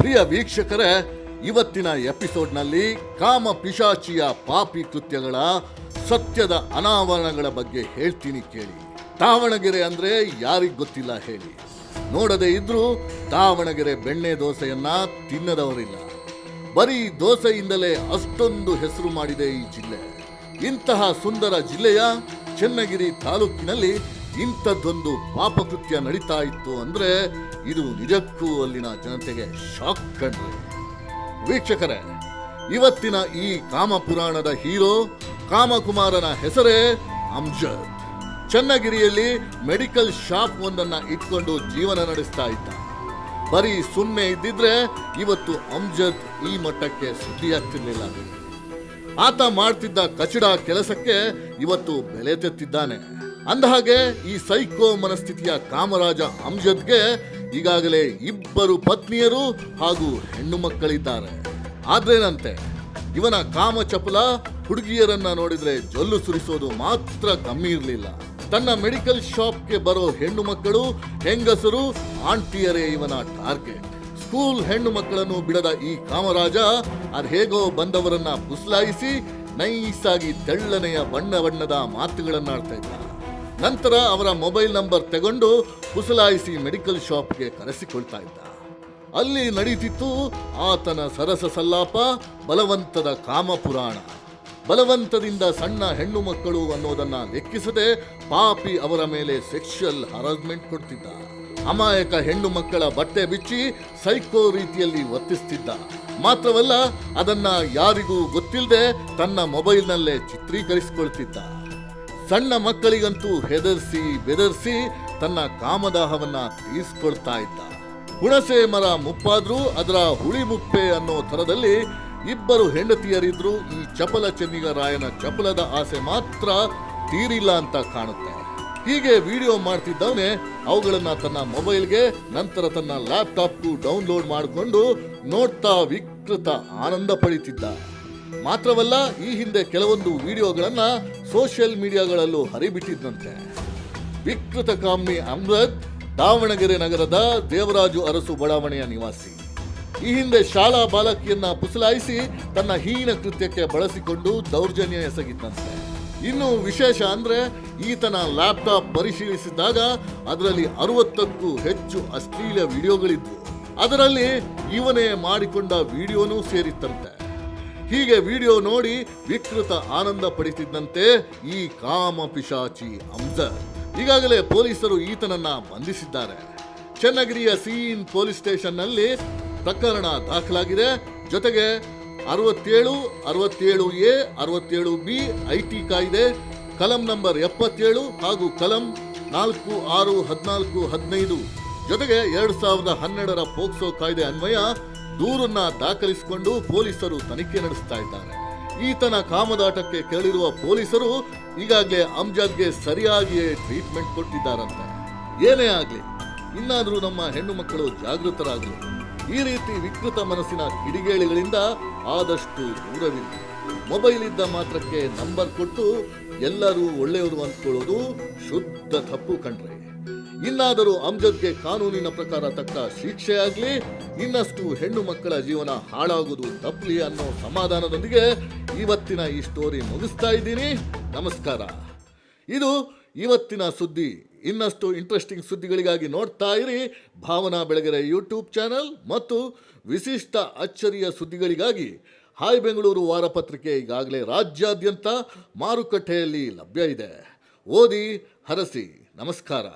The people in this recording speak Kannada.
ಪ್ರಿಯ ವೀಕ್ಷಕರೇ, ಇವತ್ತಿನ ಎಪಿಸೋಡ್ನಲ್ಲಿ ಕಾಮ ಪಿಶಾಚಿಯ ಪಾಪಿ ಕೃತ್ಯಗಳ ಸತ್ಯದ ಅನಾವರಣಗಳ ಬಗ್ಗೆ ಹೇಳ್ತೀನಿ ಕೇಳಿ. ದಾವಣಗೆರೆ ಅಂದ್ರೆ ಯಾರಿಗ್ ಗೊತ್ತಿಲ್ಲ ಹೇಳಿ. ನೋಡದೆ ಇದ್ರೂ ದಾವಣಗೆರೆ ಬೆಣ್ಣೆ ದೋಸೆಯನ್ನ ತಿನ್ನದವರಿಲ್ಲ. ಬರೀ ದೋಸೆಯಿಂದಲೇ ಅಷ್ಟೊಂದು ಹೆಸರು ಮಾಡಿದೆ ಈ ಜಿಲ್ಲೆ. ಇಂತಹ ಸುಂದರ ಜಿಲ್ಲೆಯ ಚನ್ನಗಿರಿ ತಾಲೂಕಿನಲ್ಲಿ ಇಂಥದ್ದೊಂದು ಪಾಪಕೃತ್ಯ ನಡೀತಾ ಇತ್ತು ಅಂದ್ರೆ ಇದು ನಿಜಕ್ಕೂ ಅಲ್ಲಿನ ಜನತೆಗೆ ಶಾಕ್ ಕಣ್ರಿ ವೀಕ್ಷಕರೇ, ಇವತ್ತಿನ ಈ ಕಾಮಪುರಾಣದ ಹೀರೋ ಕಾಮಕುಮಾರನ ಹೆಸರೇ ಅಮ್ಜದ್. ಚನ್ನಗಿರಿಯಲ್ಲಿ ಮೆಡಿಕಲ್ ಶಾಪ್ ಒಂದನ್ನ ಇಟ್ಕೊಂಡು ಜೀವನ ನಡೆಸ್ತಾ ಇದ್ದ. ಬರೀ ಸುಮ್ಮನೆ ಇದ್ದಿದ್ರೆ ಇವತ್ತು ಅಮ್ಜದ್ ಈ ಮಟ್ಟಕ್ಕೆ ಸುದ್ದಿಯಾಗ್ತಿರ್ಲಿಲ್ಲ. ಆತ ಮಾಡ್ತಿದ್ದ ಕಚಡ ಕೆಲಸಕ್ಕೆ ಇವತ್ತು ಬೆಲೆ ತೆತ್ತಿದ್ದಾನೆ. ಅಂದಹಾಗೆ, ಈ ಸೈಕೋ ಮನಸ್ಥಿತಿಯ ಕಾಮರಾಜ ಅಮ್ಜದ್ಗೆ ಈಗಾಗಲೇ ಇಬ್ಬರು ಪತ್ನಿಯರು ಹಾಗೂ ಹೆಣ್ಣು ಮಕ್ಕಳಿದ್ದಾರೆ. ಆದ್ರೇನಂತೆ, ಇವನ ಕಾಮ ಚಪಲ ಹುಡುಗಿಯರನ್ನ ನೋಡಿದ್ರೆ ಜೊಲ್ಲು ಸುರಿಸೋದು ಮಾತ್ರ ಕಮ್ಮಿ ಇರಲಿಲ್ಲ. ತನ್ನ ಮೆಡಿಕಲ್ ಶಾಪ್ಗೆ ಬರೋ ಹೆಣ್ಣು ಮಕ್ಕಳು, ಹೆಂಗಸರು, ಆಂಟಿಯರೇ ಇವನ ಟಾರ್ಗೆಟ್. ಸ್ಕೂಲ್ ಹೆಣ್ಣು ಮಕ್ಕಳನ್ನು ಬಿಡದ ಈ ಕಾಮರಾಜ ಅದ್ಹೇಗೋ ಬಂದವರನ್ನ ಪುಸ್ಲಾಯಿಸಿ ನೈಸಾಗಿ ತೆಳ್ಳನೆಯ ಬಣ್ಣ ಬಣ್ಣದ ಮಾತುಗಳನ್ನಾಡ್ತಾ ಇದ್ದ. ನಂತರ ಅವರ ಮೊಬೈಲ್ ನಂಬರ್ ತಗೊಂಡು ಹುಸಲಾಯಿಸಿ ಮೆಡಿಕಲ್ ಶಾಪ್ಗೆ ಕರೆಸಿಕೊಳ್ತಾ ಇದ್ದ. ಅಲ್ಲಿ ನಡೀತಿತ್ತು ಆತನ ಸರಸ ಸಲ್ಲಾಪ, ಬಲವಂತದ ಕಾಮಪುರಾಣ. ಬಲವಂತದಿಂದ ಸಣ್ಣ ಹೆಣ್ಣು ಮಕ್ಕಳು ಅನ್ನೋದನ್ನ ಲೆಕ್ಕಿಸದೆ ಪಾಪಿ ಅವರ ಮೇಲೆ ಸೆಕ್ಷುಯಲ್ ಹರಾಸ್ಮೆಂಟ್ ಕೊಡ್ತಿದ್ದ. ಅಮಾಯಕ ಹೆಣ್ಣು ಮಕ್ಕಳ ಬಟ್ಟೆ ಬಿಚ್ಚಿ ಸೈಕೋ ರೀತಿಯಲ್ಲಿ ವರ್ತಿಸ್ತಿದ್ದ. ಮಾತ್ರವಲ್ಲ, ಅದನ್ನ ಯಾರಿಗೂ ಗೊತ್ತಿಲ್ಲದೆ ತನ್ನ ಮೊಬೈಲ್ನಲ್ಲೇ ಚಿತ್ರೀಕರಿಸಿಕೊಳ್ತಿದ್ದ. ಸಣ್ಣ ಮಕ್ಕಳಿಗಂತೂ ಹೆದರ್ಸಿ ಬೆದರ್ಸಿ ತನ್ನ ಕಾಮದಾಹವನ್ನ ತೀರಿಸ್ಕೊಳ್ತಾ ಇದ್ದ. ಹುಣಸೆ ಮರ ಮುಪ್ಪಾದ್ರೂ ಅದರ ಹುಳಿ ಮುಪ್ಪೆ ಅನ್ನೋ ಥರದಲ್ಲಿ ಇಬ್ಬರು ಹೆಂಡತಿಯರಿದ್ರು ಈ ಚಪಲ ಚೆನ್ನಿಗರಾಯನ ಚಪಲದ ಆಸೆ ಮಾತ್ರ ತೀರಿಲ್ಲ ಅಂತ ಕಾಣುತ್ತೆ. ಹೀಗೆ ವಿಡಿಯೋ ಮಾಡ್ತಿದ್ದವನೇ ಅವುಗಳನ್ನ ತನ್ನ ಮೊಬೈಲ್ಗೆ, ನಂತರ ತನ್ನ ಲ್ಯಾಪ್ಟಾಪ್ಗೂ ಡೌನ್ಲೋಡ್ ಮಾಡಿಕೊಂಡು ನೋಡ್ತಾ ವಿಕೃತ ಆನಂದ ಪಡಿತಿದ್ದ. ಮಾತ್ರವಲ್ಲ, ಈ ಹಿಂದೆ ಕೆಲವೊಂದು ವಿಡಿಯೋಗಳನ್ನ ಸೋಷಿಯಲ್ ಮೀಡಿಯಾಗಳಲ್ಲೂ ಹರಿಬಿಟ್ಟಿದ್ದಂತೆ. ವಿಕೃತ ಕಾಮಿ ಅಮೃತ್, ದಾವಣಗೆರೆ ನಗರದ ದೇವರಾಜು ಅರಸು ಬಡಾವಣೆಯ ನಿವಾಸಿ. ಈ ಹಿಂದೆ ಶಾಲಾ ಬಾಲಕಿಯನ್ನ ಪುಸಲಾಯಿಸಿ ತನ್ನ ಹೀನ ಕೃತ್ಯಕ್ಕೆ ಬಳಸಿಕೊಂಡು ದೌರ್ಜನ್ಯ ಎಸಗಿದ್ದಂತೆ. ಇನ್ನು ವಿಶೇಷ ಅಂದ್ರೆ, ಈತನ ಲ್ಯಾಪ್ಟಾಪ್ ಪರಿಶೀಲಿಸಿದಾಗ ಅದರಲ್ಲಿ ಅರವತ್ತಕ್ಕೂ ಹೆಚ್ಚು ಅಶ್ಲೀಲ ವಿಡಿಯೋಗಳಿದ್ವು. ಅದರಲ್ಲಿ ಇವನೇ ಮಾಡಿಕೊಂಡ ವಿಡಿಯೋನೂ ಸೇರಿತ್ತಂತೆ. ಹೀಗೆ ವಿಡಿಯೋ ನೋಡಿ ವಿಕೃತ ಆನಂದ ಪಡಿತಿದ್ದಂತೆ ಈ ಕಾಮ ಪಿಶಾಚಿ ಅಮ್ಜದ್. ಈಗಾಗಲೇ ಪೊಲೀಸರು ಈತನನ್ನ ಬಂಧಿಸಿದ್ದಾರೆ. ಚನ್ನಗಿರಿಯ ಸೀನ್ ಪೊಲೀಸ್ ಸ್ಟೇಷನ್ನಲ್ಲಿ ಪ್ರಕರಣ ದಾಖಲಾಗಿದೆ. ಜೊತೆಗೆ ಅರವತ್ತೇಳು ಅರವತ್ತೇಳು ಎ, ಅರವತ್ತೇಳು ಬಿ ಐಟಿ ಕಾಯ್ದೆ, ಕಲಂ ನಂಬರ್ ಎಪ್ಪತ್ತೇಳು ಹಾಗೂ ಕಲಂ ನಾಲ್ಕು, ಆರು, ಹದಿನಾಲ್ಕು, ಹದಿನೈದು. ಜೊತೆಗೆ ಎರಡು ಸಾವಿರದ ಹನ್ನೆರಡರ ಪೋಕ್ಸೋ ಕಾಯ್ದೆ ಅನ್ವಯ ದೂರನ್ನ ದಾಖಲಿಸಿಕೊಂಡು ಪೊಲೀಸರು ತನಿಖೆ ನಡೆಸ್ತಾ ಇದ್ದಾರೆ. ಈತನ ಕಾಮದಾಟಕ್ಕೆ ಕೇಳಿರುವ ಪೊಲೀಸರು ಈಗಾಗಲೇ ಅಮ್ಜದ್ಗೆ ಸರಿಯಾಗಿಯೇ ಟ್ರೀಟ್ಮೆಂಟ್ ಕೊಟ್ಟಿದ್ದಾರಂತೆ. ಏನೇ ಆಗಲಿ, ಇನ್ನಾದರೂ ನಮ್ಮ ಹೆಣ್ಣು ಮಕ್ಕಳು ಜಾಗೃತರಾಗಲಿ. ಈ ರೀತಿ ವಿಕೃತ ಮನಸ್ಸಿನ ಕಿಡಿಗೇಳಿಗಳಿಂದ ಆದಷ್ಟು ದೂರವಿಲ್ಲ ಮೊಬೈಲ್ ಇದ್ದ ಮಾತ್ರಕ್ಕೆ ನಂಬರ್ ಕೊಟ್ಟು ಎಲ್ಲರೂ ಒಳ್ಳೆಯವರು ಅಂದ್ಕೊಳ್ಳೋದು ಶುದ್ಧ ತಪ್ಪು ಕಂಡ್ರೆ ಇನ್ನಾದರೂ ಅಮ್ಜದ್ಗೆ ಕಾನೂನಿನ ಪ್ರಕಾರ ತಕ್ಕ ಶಿಕ್ಷೆ ಆಗ್ಲಿ ಇನ್ನಷ್ಟು ಹೆಣ್ಣು ಮಕ್ಕಳ ಜೀವನ ಹಾಳಾಗುವುದು ತಪ್ಪಲಿ ಅನ್ನೋ ಸಮಾಧಾನದೊಂದಿಗೆ ಇವತ್ತಿನ ಈ ಸ್ಟೋರಿ ಮುಗಿಸ್ತಾ ಇದ್ದೀನಿ. ನಮಸ್ಕಾರ. ಇದು ಇವತ್ತಿನ ಸುದ್ದಿ. ಇನ್ನಷ್ಟು ಇಂಟ್ರೆಸ್ಟಿಂಗ್ ಸುದ್ದಿಗಳಿಗಾಗಿ ನೋಡ್ತಾ ಇರಿ. ಭಾವನಾ ಬೆಳಗೆರೆ ಯೂಟ್ಯೂಬ್ ಚಾನಲ್ ಮತ್ತು ವಿಶಿಷ್ಟ ಅಚ್ಚರಿಯ ಸುದ್ದಿಗಳಿಗಾಗಿ ಹಾಯ್ ಬೆಂಗಳೂರು ವಾರಪತ್ರಿಕೆ ಈಗಾಗಲೇ ರಾಜ್ಯಾದ್ಯಂತ ಮಾರುಕಟ್ಟೆಯಲ್ಲಿ ಲಭ್ಯ ಇದೆ. ಓದಿ ಹರಸಿ. ನಮಸ್ಕಾರ.